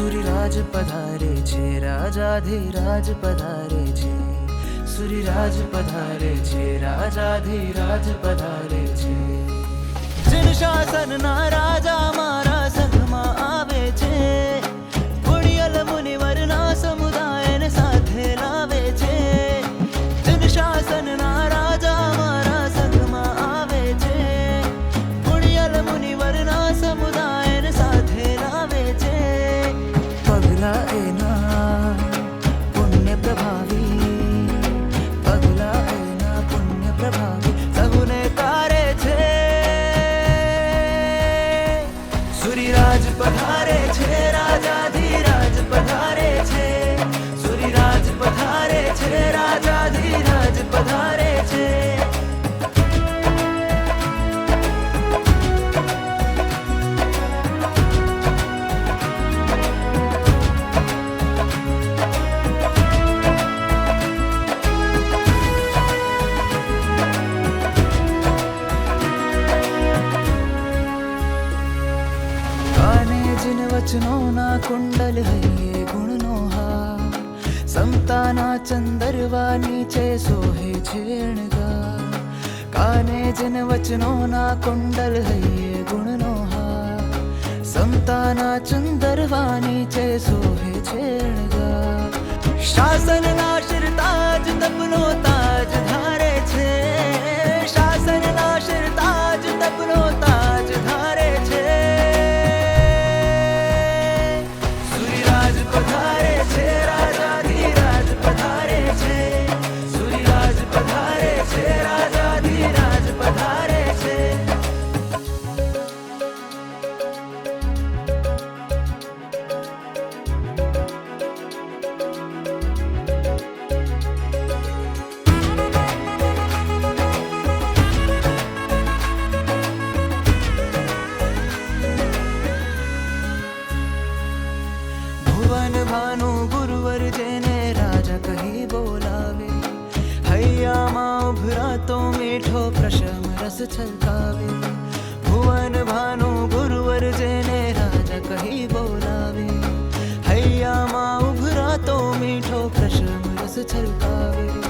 સૂર્યરાજ પધારે છે રાજાધિરાજ પધારે છે સૂર્યરાજ પધારે છે રાજાધિરાજ પધારે છે જન શાસનના રાજા મારા la en वचनो ना कुंडल है गुणनो हा समताना चंदरवा नीचे सोहे छेणगा काने जिन वचनो ना कुंडल है गुण नोहा समताना चंदरवा नीचे सोहे छेणगा शासन ઉભરાતો મીઠો પ્રશમ રસ છલકાવે ભુવન ભાનુ ગુરુવર જેને રાજા કહી બોલાવે હૈયામાં ઉભરાતો મીઠો પ્રશમ રસ છલકાવે